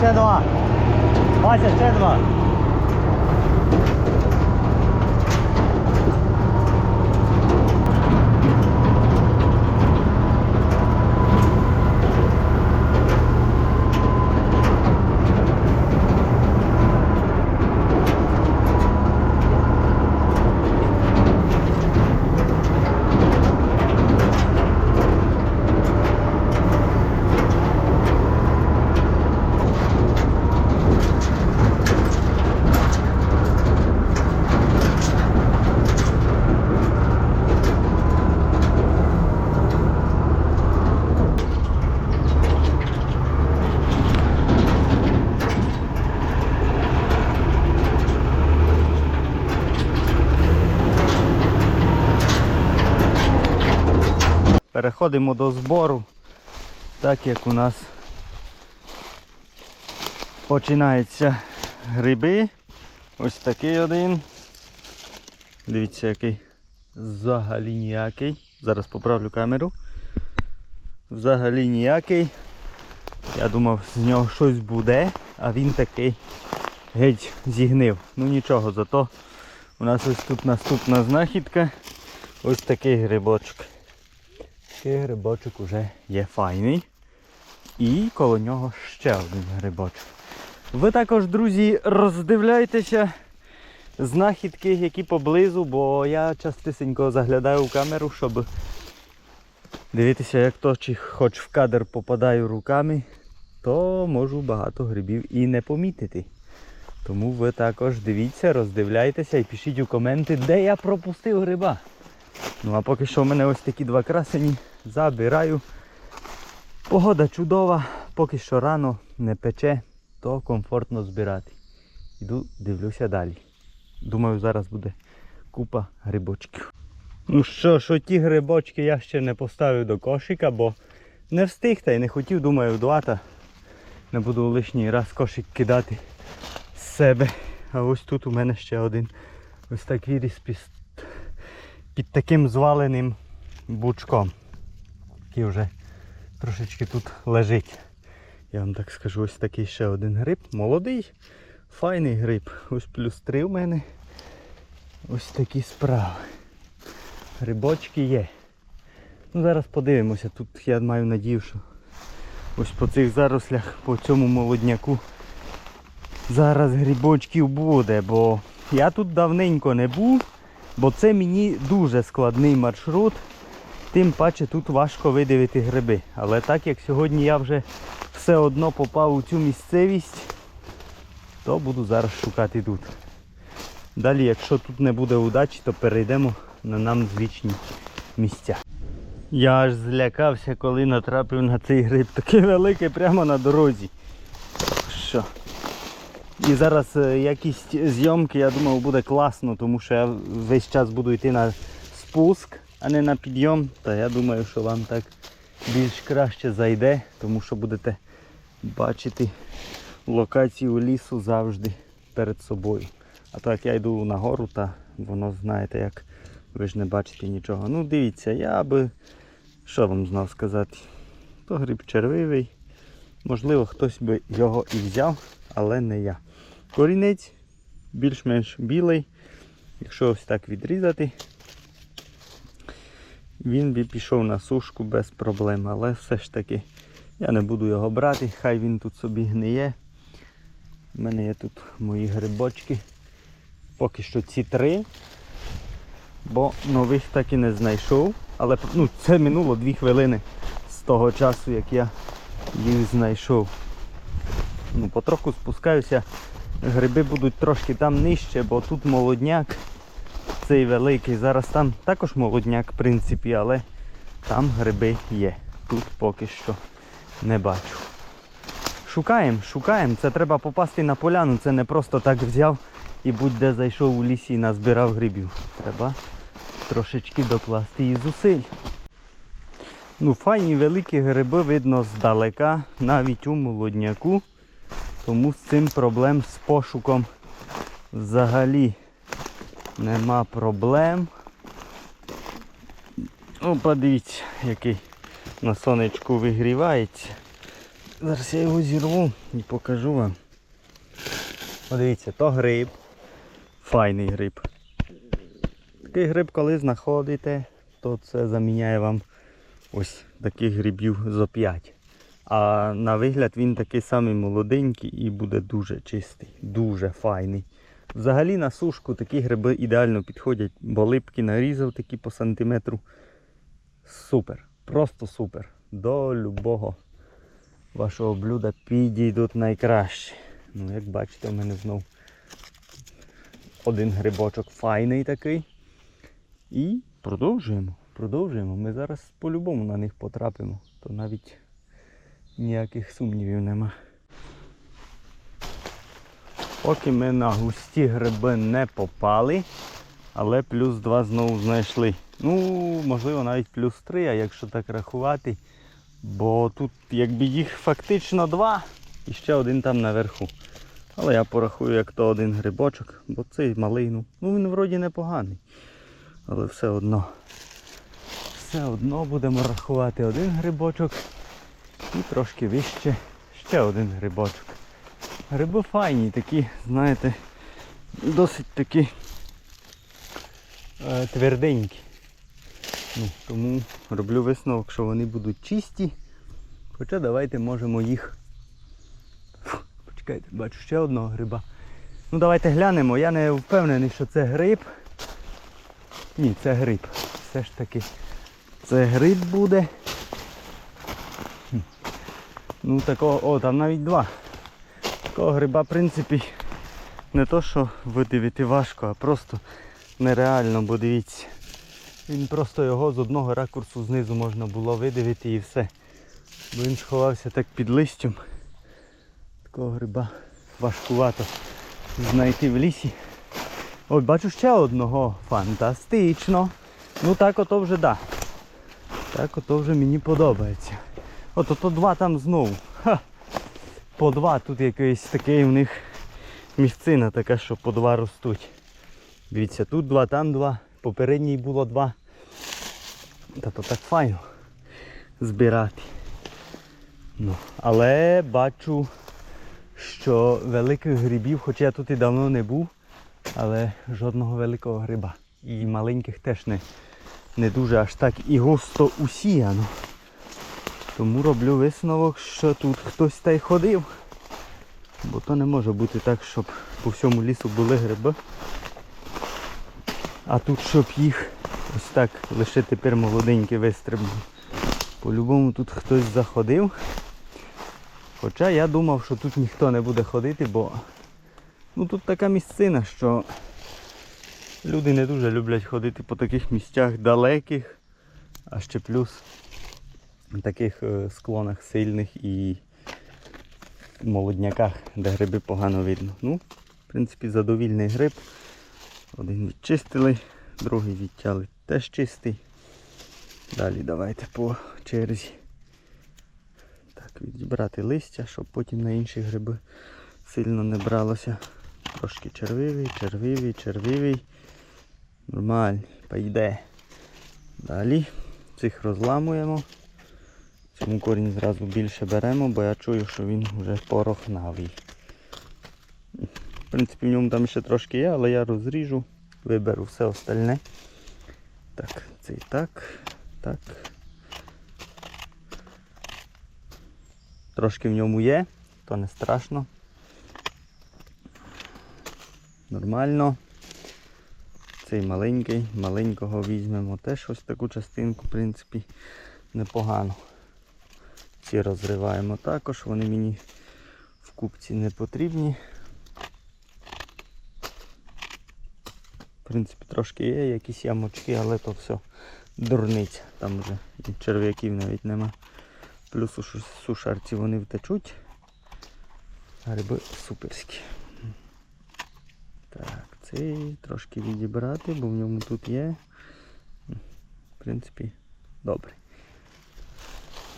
Бери ще два. Вася, ще два. Переходимо до збору, так як у нас починаються гриби. Ось такий один. Дивіться, який взагалі ніякий. Зараз поправлю камеру. Взагалі ніякий. Я думав, з нього щось буде, а він такий геть зігнив. Ну нічого, зато у нас ось тут наступна знахідка. Ось такий грибочок. Такий грибочок уже є файний. І коло нього ще один грибочок. Ви також, друзі, роздивляйтеся знахідки, які поблизу, бо я частисенько заглядаю в камеру, щоб дивитися, як то чи хоч в кадр попадаю руками, то можу багато грибів і не помітити. Тому ви також дивіться, роздивляйтеся і пишіть у коменти, де я пропустив гриба. Ну а поки що в мене ось такі два красені. Забираю. Погода чудова, поки що рано не пече, то комфортно збирати. Йду, дивлюся далі. Думаю, зараз буде купа грибочків. Ну що ж, ті грибочки я ще не поставив до кошика, бо не встиг та й не хотів, думаю, вдавати. Не буду лишній раз кошик кидати з себе. А ось тут у мене ще один ось так виріс під, під таким зваленим бучком. Який вже трошечки тут лежить. Я вам так скажу, ось такий ще один гриб. Молодий, файний гриб. Ось плюс три в мене. Ось такі справи. Грибочки є. Ну Зараз подивимося. Тут я маю надію, що ось по цих зарослях, по цьому молодняку зараз грибочків буде, бо я тут давненько не був, бо це мені дуже складний маршрут. Тим паче тут важко видивити гриби. Але так як сьогодні я вже все одно попав у цю місцевість, то буду зараз шукати тут. Далі, якщо тут не буде удачі, то перейдемо на нам звичні місця. Я аж злякався, коли натрапив на цей гриб. Такий великий прямо на дорозі. Що? І зараз е, якість зйомки, я думав, буде класно, тому що я весь час буду йти на спуск, а не на підйом. Та я думаю, що вам так більш краще зайде, тому що будете бачити локацію лісу завжди перед собою. А то як я йду нагору, та воно знаєте як ви ж не бачите нічого. Ну дивіться, я би що вам знав сказати. То гриб червивий. Можливо, хтось би його і взяв, але не я. Корінець більш-менш білий. Якщо ось так відрізати, він би пішов на сушку без проблем. Але все ж таки я не буду його брати, хай він тут собі гниє. У мене є тут мої грибочки. Поки що ці три, бо нових так і не знайшов. Але ну, це минуло дві хвилини з того часу, як я їх знайшов. Ну, Потроху спускаюся. Гриби будуть трошки там нижче, бо тут молодняк цей великий. Зараз там також молодняк, в принципі, але там гриби є. Тут поки що не бачу. Шукаємо, шукаємо. Це треба попасти на поляну. Це не просто так взяв і будь-де зайшов у лісі і назбирав грибів. Треба трошечки докласти і зусиль. Ну, файні великі гриби видно здалека, навіть у молодняку. Тому з цим проблем з пошуком взагалі нема проблем. О, подивіться, який на сонечку вигрівається. Зараз я його зірву і покажу вам. Подивіться, то гриб. Файний гриб. Такий гриб, коли знаходите, то це заміняє вам ось таких грибів зо 5. А на вигляд він такий самий молоденький і буде дуже чистий, дуже файний. Взагалі на сушку такі гриби ідеально підходять, бо липки нарізав такі по сантиметру. Супер, просто супер. До любого вашого блюда підійдуть найкраще. Ну, як бачите, у мене знов один грибочок файний такий. І продовжуємо. Продовжуємо. Ми зараз по-любому на них потрапимо. То навіть ніяких сумнівів нема. Поки ми на густі гриби не попали, але плюс 2 знову знайшли. Ну, можливо, навіть плюс 3, а якщо так рахувати. Бо тут якби їх фактично два і ще один там наверху. Але я порахую, як то один грибочок, бо цей малий, ну, ну він вроді непоганий. Але все одно. Все одно будемо рахувати один грибочок і трошки вище ще один грибочок. Гриби файні, такі, знаєте, досить такі е, тверденькі. Ну, тому роблю висновок, що вони будуть чисті. Хоча давайте можемо їх. Фу, Почекайте, бачу ще одного гриба. Ну давайте глянемо. Я не впевнений, що це гриб. Ні, це гриб. Все ж таки це гриб буде. Ну такого, о, там навіть два. Такого гриба, в принципі, не то, що видивити важко, а просто нереально, бо дивіться. Він просто його з одного ракурсу знизу можна було видивити і все. Бо він сховався так під листям. Такого гриба важкувато знайти в лісі. Ой, бачу ще одного. Фантастично. Ну так ото вже да. Так ото вже мені подобається. От ото два там знову. Ха. По два тут якийсь такий в них місцина така, що по два ростуть. Дивіться, тут два, там два. Попередній було два. Та то так файно збирати. Ну, але бачу, що великих грибів, хоча я тут і давно не був, але жодного великого гриба. І маленьких теж не, не дуже аж так і густо усіяно. Тому роблю висновок, що тут хтось та й ходив. Бо то не може бути так, щоб по всьому лісу були гриби. А тут щоб їх ось так лише тепер молоденькі вистрибнули. По-любому тут хтось заходив. Хоча я думав, що тут ніхто не буде ходити, бо ну, тут така місцина, що люди не дуже люблять ходити по таких місцях далеких, а ще плюс таких е, склонах сильних і молодняках, де гриби погано видно. Ну, в принципі, задовільний гриб. Один відчистили, другий відтяли теж чистий. Далі давайте по черзі. Так, відібрати листя, щоб потім на інші гриби сильно не бралося. Трошки червивий, червивий, червивий. Нормальний, пойде. Далі цих розламуємо. Цьому корінь зразу більше беремо, бо я чую, що він вже порохнавий. В принципі, в ньому там ще трошки є, але я розріжу, виберу все остальне. Так, цей так, так. Трошки в ньому є, то не страшно. Нормально. Цей маленький, маленького візьмемо теж ось таку частинку, в принципі, непогано. Ці розриваємо також, вони мені в купці не потрібні. В принципі, трошки є якісь ямочки, але то все дурниця. Там вже і черв'яків навіть нема. Плюс у сушарці вони втечуть. Гриби суперські. Так, цей трошки відібрати, бо в ньому тут є. В принципі, добре.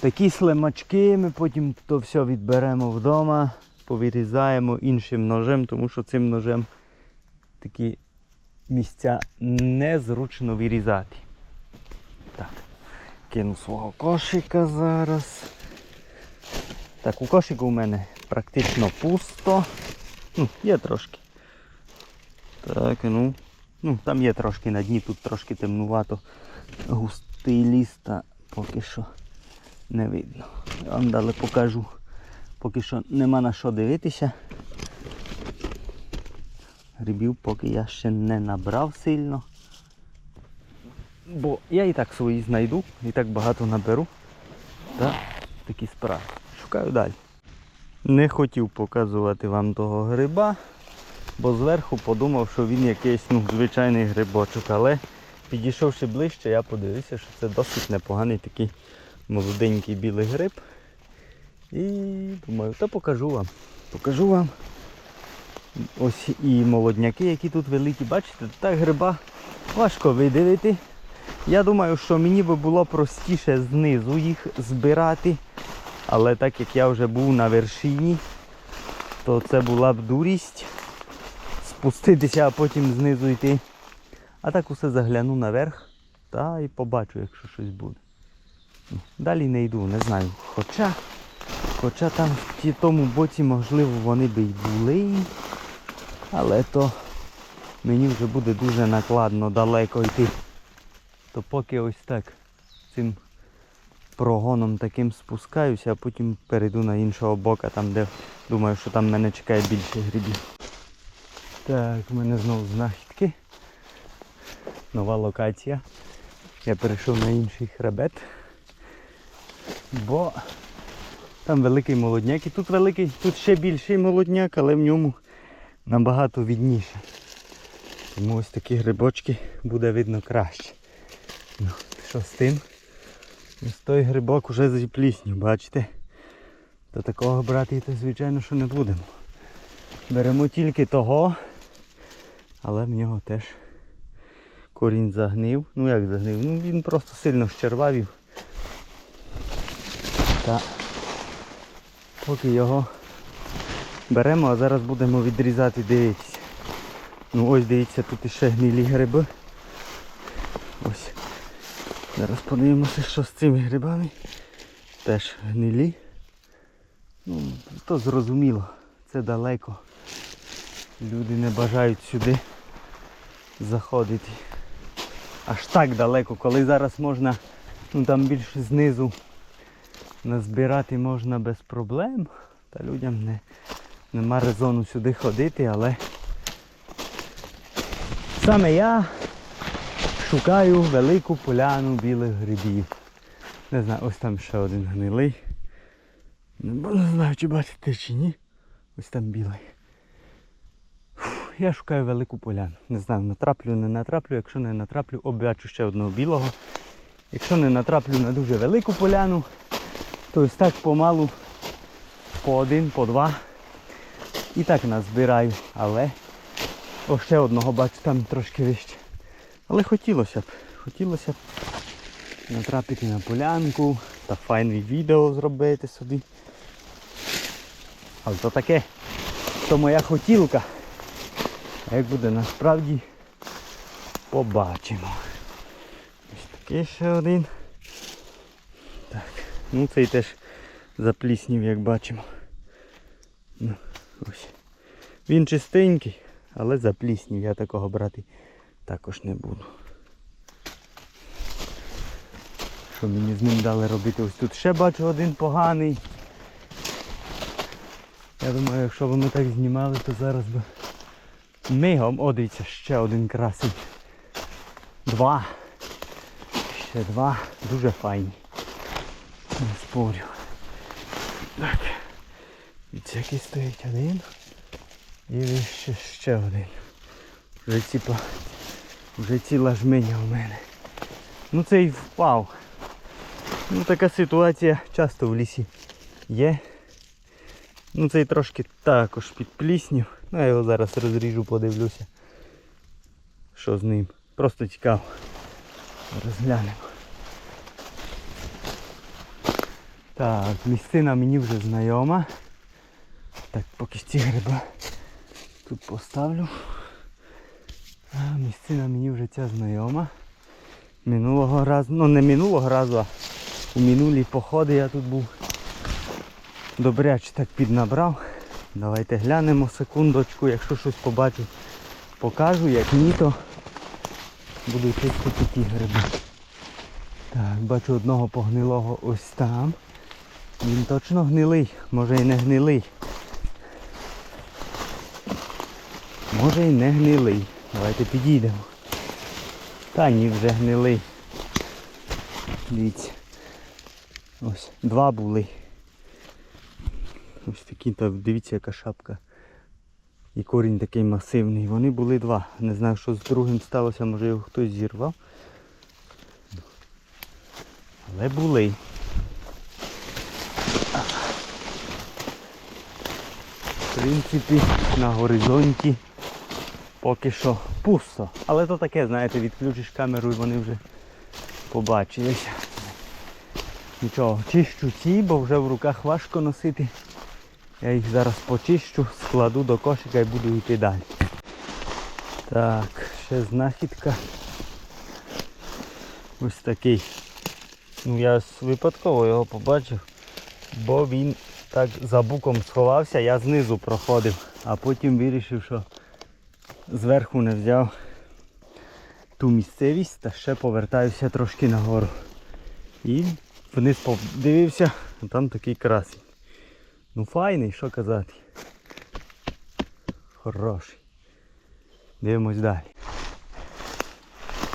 Такі слимачки ми потім то все відберемо вдома, повирізаємо іншим ножем, тому що цим ножем такі місця незручно вирізати. Так, кину свого кошика зараз. Так, у кошику у мене практично пусто. Ну, є трошки. Так, ну. Ну, там є трошки на дні, тут трошки темнувато. Густий ліс, та поки що не видно. Я вам далі покажу. Поки що нема на що дивитися. Грибів поки я ще не набрав сильно. Бо я і так свої знайду, і так багато наберу. Та такі справи. Шукаю далі. Не хотів показувати вам того гриба, бо зверху подумав, що він якийсь ну, звичайний грибочок. Але підійшовши ближче, я подивився, що це досить непоганий такий молоденький білий гриб. І думаю, то покажу вам. Покажу вам. Ось і молодняки, які тут великі. Бачите, так гриба важко видивити. Я думаю, що мені би було простіше знизу їх збирати. Але так як я вже був на вершині, то це була б дурість спуститися, а потім знизу йти. А так усе загляну наверх та і побачу, якщо щось буде. Далі не йду, не знаю. Хоча, хоча там в тому боці, можливо, вони би й були. Але то мені вже буде дуже накладно далеко йти. То поки ось так цим прогоном таким спускаюся, а потім перейду на іншого бока, там де думаю, що там мене чекає більше грибів. Так, в мене знову знахідки. Нова локація. Я перейшов на інший хребет. Бо там великий молодняк. І тут великий, тут ще більший молодняк, але в ньому набагато відніше. Тому ось такі грибочки буде видно краще. Ну, що з тим? Ось той грибок уже запліснів, бачите? То такого брати то звичайно що не будемо. Беремо тільки того, але в нього теж корінь загнив. Ну як загнив? Ну він просто сильно щервавів. Та поки його беремо, а зараз будемо відрізати, дивитися. Ну ось дивіться, тут іще гнилі гриби. Ось. Зараз подивимося, що з цими грибами. Теж гнилі. Ну, то зрозуміло, це далеко. Люди не бажають сюди заходити. Аж так далеко, коли зараз можна, ну там більше знизу назбирати можна без проблем. Та людям не, нема резону сюди ходити, але саме я шукаю велику поляну білих грибів. Не знаю, ось там ще один гнилий. Не знаю, чи бачите чи ні. Ось там білий. Я шукаю велику поляну. Не знаю, натраплю, не натраплю. Якщо не натраплю, оббачу ще одного білого. Якщо не натраплю на дуже велику поляну, то ось так помалу по один, по два. І так назбираю. Але о, ще одного бачу там трошки вище. Але хотілося б, хотілося б натрапити на полянку та файне відео зробити собі. Але то таке, то моя хотілка. А як буде насправді, побачимо. Ось такий ще один. Ну цей теж запліснів, як бачимо. Ну, ось. Він чистенький, але запліснів. Я такого брати також не буду. Що мені з ним дали робити? Ось тут ще бачу один поганий. Я думаю, якщо б ми так знімали, то зараз би мигом, о, дивіться, ще один красень. Два. Ще два. Дуже файні. Спорю. Так. Який стоїть один. І ще, ще один. Вже типа вже ціла жменя у мене. Ну цей впав. Ну така ситуація часто в лісі є. Ну цей трошки також підпліснів. Ну я його зараз розріжу, подивлюся. Що з ним. Просто цікаво. Розглянемо. Так, місцина мені вже знайома. Так, поки ці гриба тут поставлю. Місцина мені вже ця знайома. Минулого разу, ну не минулого разу, а у минулі походи я тут був. добряче так піднабрав. Давайте глянемо секундочку, якщо щось побачу, покажу, як ні, то буду чистити ті гриби. Так, бачу одного погнилого ось там. Він точно гнилий, може і не гнилий. Може і не гнилий. Давайте підійдемо. Та ні, вже гнилий. Дивіться. Ось, два були. Ось такі, та дивіться, яка шапка. І корінь такий масивний. Вони були два. Не знаю, що з другим сталося, може його хтось зірвав. Але були. Принципі, на горизонті поки що пусто. Але то таке, знаєте, відключиш камеру і вони вже побачилися. Нічого, чищу ці, бо вже в руках важко носити. Я їх зараз почищу, складу до кошика і буду йти далі. Так, ще знахідка. Ось такий. Ну я випадково його побачив, бо він так за буком сховався, я знизу проходив, а потім вирішив, що зверху не взяв ту місцевість та ще повертаюся трошки нагору. І вниз подивився, а там такий красень. Ну файний, що казати. Хороший. Дивимось далі.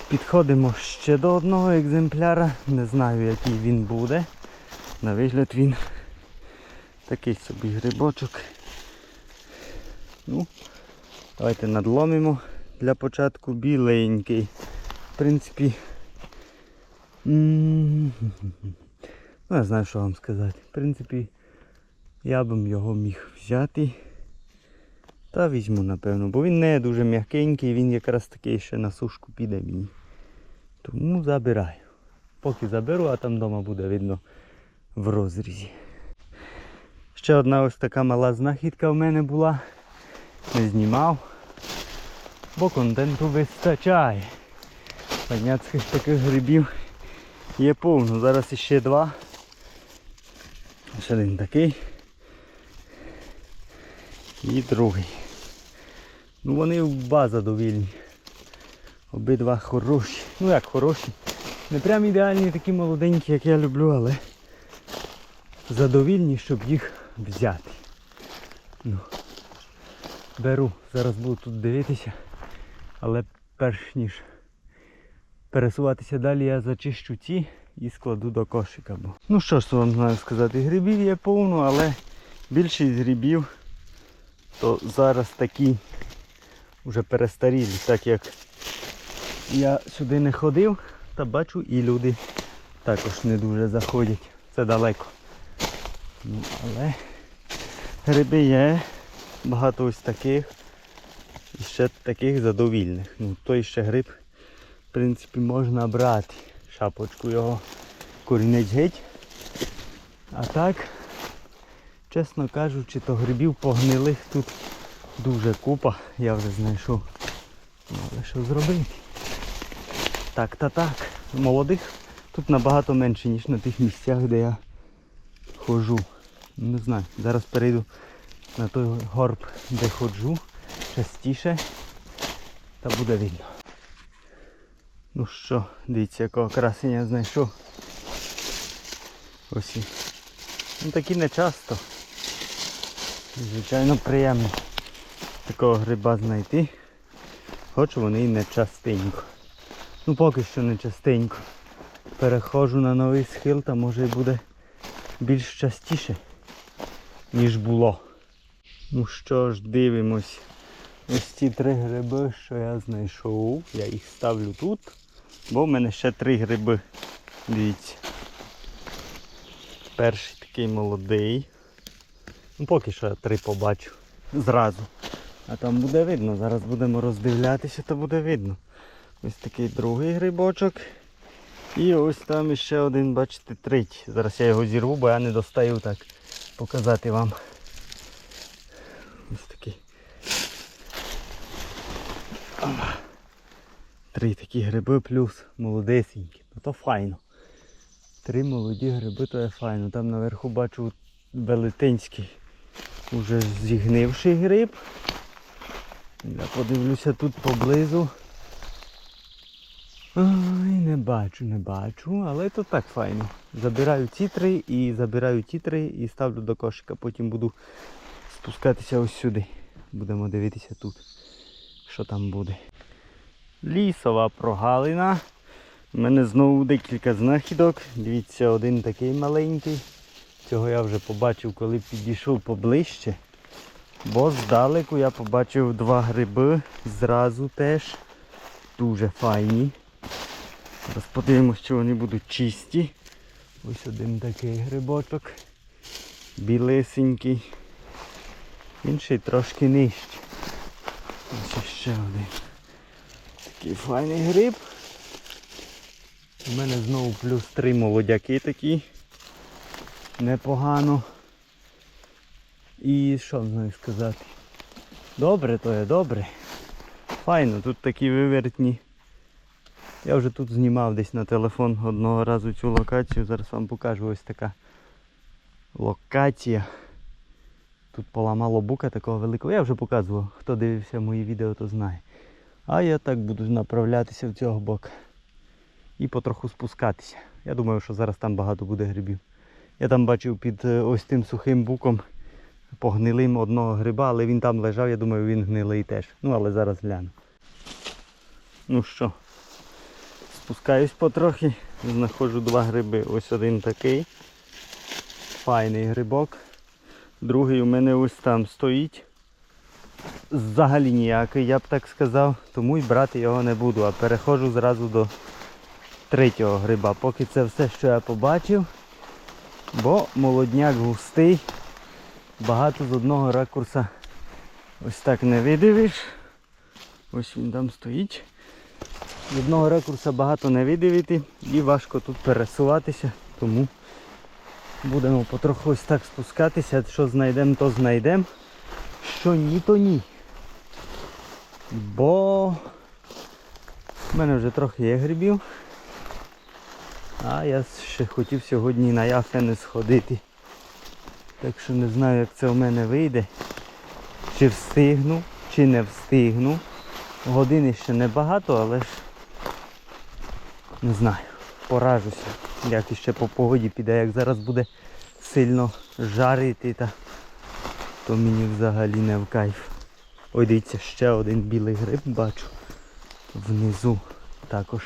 Підходимо ще до одного екземпляра. Не знаю який він буде. На вигляд він такий собі грибочок. Ну, давайте надломимо для початку біленький. В принципі. Ну, я знаю, що вам сказати. В принципі, я б його міг взяти. Та візьму, напевно, бо він не дуже м'якенький, він якраз такий ще на сушку піде мені. Тому забираю. Поки заберу, а там вдома буде видно в розрізі. Ще одна ось така мала знахідка в мене була. Не знімав, бо контенту вистачає. Паняцьких таких грибів є повно. Зараз іще два. Ще один такий. І другий. Ну вони оба задовільні. Обидва хороші. Ну як хороші. Не прям ідеальні такі молоденькі, як я люблю, але задовільні, щоб їх взяти. Ну, беру. Зараз буду тут дивитися. Але перш ніж пересуватися далі, я зачищу ці і складу до кошика. Бо. Ну що ж вам знаю сказати, грибів є повно, але більшість грибів то зараз такі вже перестарілі, так як я сюди не ходив, та бачу і люди також не дуже заходять. Це далеко. Ну, але гриби є, багато ось таких. І ще таких задовільних. Ну, той ще гриб, в принципі, можна брати. Шапочку його корінець геть. А так, чесно кажучи, то грибів погнилих тут дуже купа. Я вже знайшов. Ну, Але що зробити? Так та так. Молодих тут набагато менше, ніж на тих місцях, де я ходжу. Не знаю. Зараз перейду на той горб, де ходжу частіше. Та буде видно. Ну що, дивіться, якого красення знайшов. Ось. Ну такі не часто. Звичайно приємно такого гриба знайти. Хоч вони і не частенько. Ну поки що не частенько. Переходжу на новий схил, та може і буде більш частіше, ніж було. Ну що ж, дивимось. Ось ці три гриби, що я знайшов. Я їх ставлю тут. Бо в мене ще три гриби. Дивіться. Перший такий молодий. Ну поки що я три побачу. Зразу. А там буде видно. Зараз будемо роздивлятися, то буде видно. Ось такий другий грибочок. І ось там ще один, бачите, третій. Зараз я його зірву, бо я не достаю так показати вам. Ось такий. Три такі гриби плюс молодесенькі. Ну то файно. Три молоді гриби, то є файно. Там наверху бачу велетенський, уже зігнивший гриб. Я подивлюся тут поблизу. Ой, не бачу, не бачу, але то так файно. Забираю ці три і забираю ті три і ставлю до кошика. Потім буду спускатися ось сюди. Будемо дивитися тут, що там буде. Лісова прогалина. У мене знову декілька знахідок. Дивіться, один такий маленький. Цього я вже побачив, коли підійшов поближче. Бо здалеку я побачив два гриби зразу теж. Дуже файні. Зараз подивимось, чи вони будуть чисті. Ось один такий грибочок. Білесенький. Інший трошки нижче. Ось ще один. Такий файний гриб. У мене знову плюс три молодяки такі. Непогано. І що знаю сказати? Добре то є, добре. Файно, тут такі вивертні. Я вже тут знімав десь на телефон одного разу цю локацію. Зараз вам покажу ось така локація. Тут поламало бука такого великого. Я вже показував. Хто дивився мої відео, то знає. А я так буду направлятися в цього боку. І потроху спускатися. Я думаю, що зараз там багато буде грибів. Я там бачив під е, ось тим сухим буком погнилим одного гриба, але він там лежав, я думаю, він гнилий теж. Ну, але зараз гляну. Ну що, спускаюсь потрохи, знаходжу два гриби. Ось один такий. Файний грибок. Другий у мене ось там стоїть. Взагалі ніякий, я б так сказав, тому й брати його не буду, а переходжу зразу до третього гриба. Поки це все, що я побачив. Бо молодняк густий. Багато з одного ракурса ось так не видивиш. Ось він там стоїть. Одного ракурса багато не видивити і важко тут пересуватися, тому будемо потроху ось так спускатися. Що знайдемо, то знайдемо. Що ні, то ні. Бо в мене вже трохи є грибів. А я ще хотів сьогодні на яфени сходити. Так що не знаю, як це в мене вийде. Чи встигну, чи не встигну. Години ще небагато, але ж не знаю. Поражуся. Як іще по погоді піде, як зараз буде сильно жарити, та то мені взагалі не в кайф. Ой, дивіться, ще один білий гриб бачу. Внизу також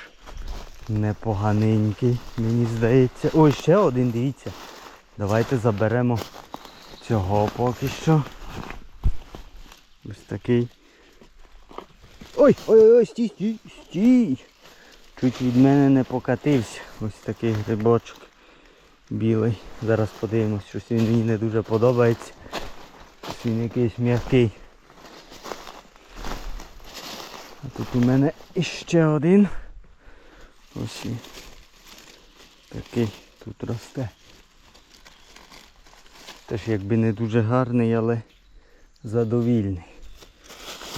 непоганенький, мені здається. Ой, ще один, дивіться. Давайте заберемо цього поки що. Ось такий. Ой, ой, ой, ой, стій, стій, стій. Чуть від мене не покатився. Ось такий грибочок білий. Зараз подивимось, щось він мені не дуже подобається. Щось він якийсь м'який. А тут у мене іще один. Ось він. Такий тут росте. Теж якби не дуже гарний, але задовільний.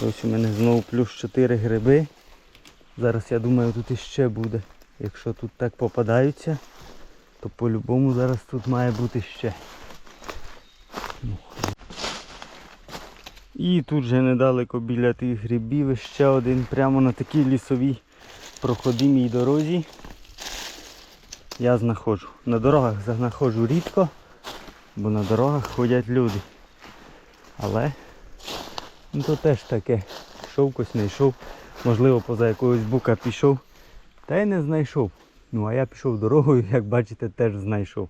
Ось у мене знову плюс 4 гриби. Зараз я думаю тут іще буде. Якщо тут так попадаються, то по-любому зараз тут має бути ще. Ну. І тут же недалеко біля тих грибів ще один прямо на такій лісовій проходимій дорозі. Я знаходжу. На дорогах знаходжу рідко, бо на дорогах ходять люди. Але ну, то теж таке. Йшов кось не йшов. Можливо, поза якогось бука пішов. Та й не знайшов. Ну а я пішов дорогою, як бачите, теж знайшов.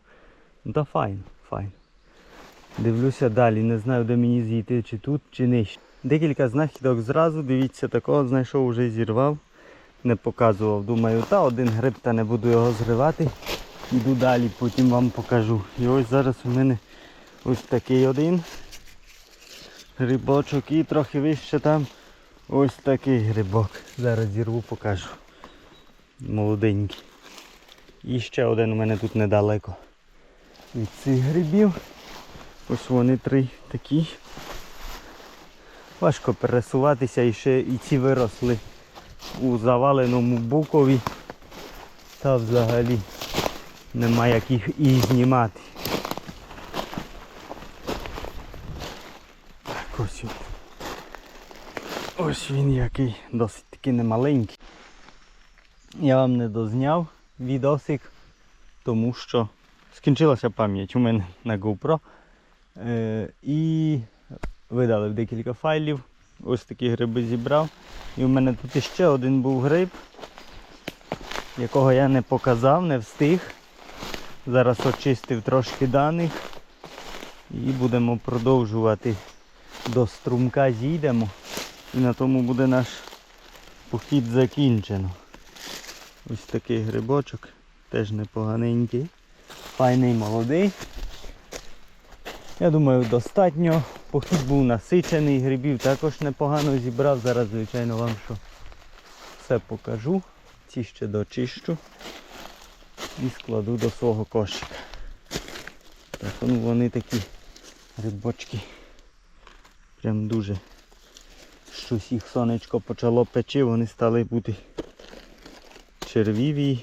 Ну та файно, файно. Дивлюся далі, не знаю де мені зійти, чи тут, чи нижче. Декілька знахідок зразу, дивіться, такого знайшов, вже зірвав. Не показував. Думаю, та один гриб, та не буду його зривати. Іду далі, потім вам покажу. І ось зараз у мене ось такий один грибочок і трохи вище там ось такий грибок. Зараз зірву, покажу. Молоденький. І ще один у мене тут недалеко. Від цих грибів. Ось вони три такі. Важко пересуватися і ще і ці виросли у заваленому букові. Та взагалі нема як їх і знімати. ось. він. Ось він який, досить таки немаленький. Я вам не дозняв відосик, тому що скінчилася пам'ять у мене на GoPro. Е, і видалив декілька файлів. Ось такі гриби зібрав. І у мене тут іще один був гриб, якого я не показав, не встиг. Зараз очистив трошки даних і будемо продовжувати до струмка зійдемо. І на тому буде наш похід закінчено. Ось такий грибочок, теж непоганенький, файний молодий. Я думаю, достатньо. Похід був насичений, грибів також непогано зібрав. Зараз, звичайно, вам що все покажу. Ці ще дочищу і складу до свого кошика. Так, ну вони такі грибочки. Прям дуже щось їх сонечко почало печи, вони стали бути червіві.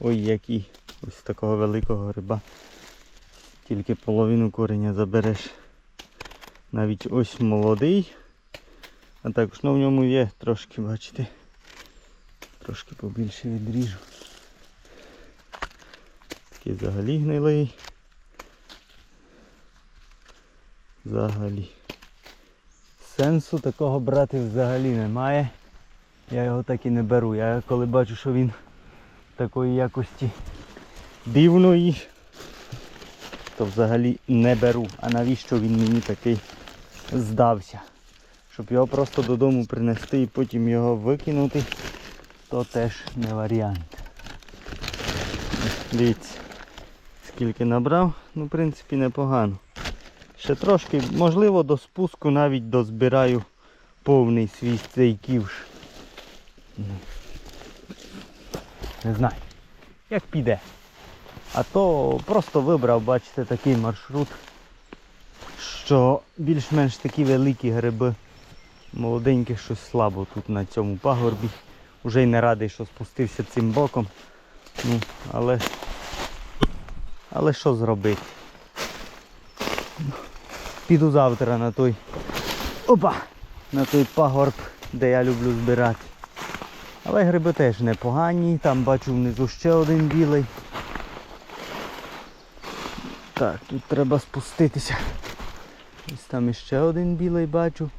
Ой, які ось такого великого гриба. Тільки половину кореня забереш. Навіть ось молодий. А також ну, в ньому є трошки, бачите. Трошки побільше відріжу. Такий взагалі гнилий. Взагалі. Сенсу такого брати взагалі немає. Я його так і не беру. Я коли бачу, що він такої якості дивної, то взагалі не беру. А навіщо він мені такий здався? Щоб його просто додому принести і потім його викинути, то теж не варіант. Дивіться, скільки набрав, ну в принципі непогано. Ще трошки, можливо, до спуску навіть дозбираю повний свій цей ківш. Ну, Не знаю, як піде. А то просто вибрав, бачите, такий маршрут, що більш-менш такі великі гриби. Молоденьких щось слабо тут на цьому пагорбі. Уже й не радий, що спустився цим боком. Ну, але, але що зробити? Піду завтра на той опа, на той пагорб, де я люблю збирати. Але гриби теж непогані, там бачу внизу ще один білий. Так, тут треба спуститися. Ось там іще один білий бачу.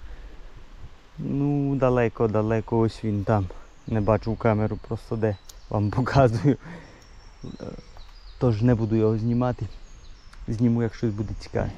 Ну, далеко-далеко, ось він там. Не бачу камеру, просто де вам показую. Тож не буду його знімати. Зніму, як щось буде цікаве.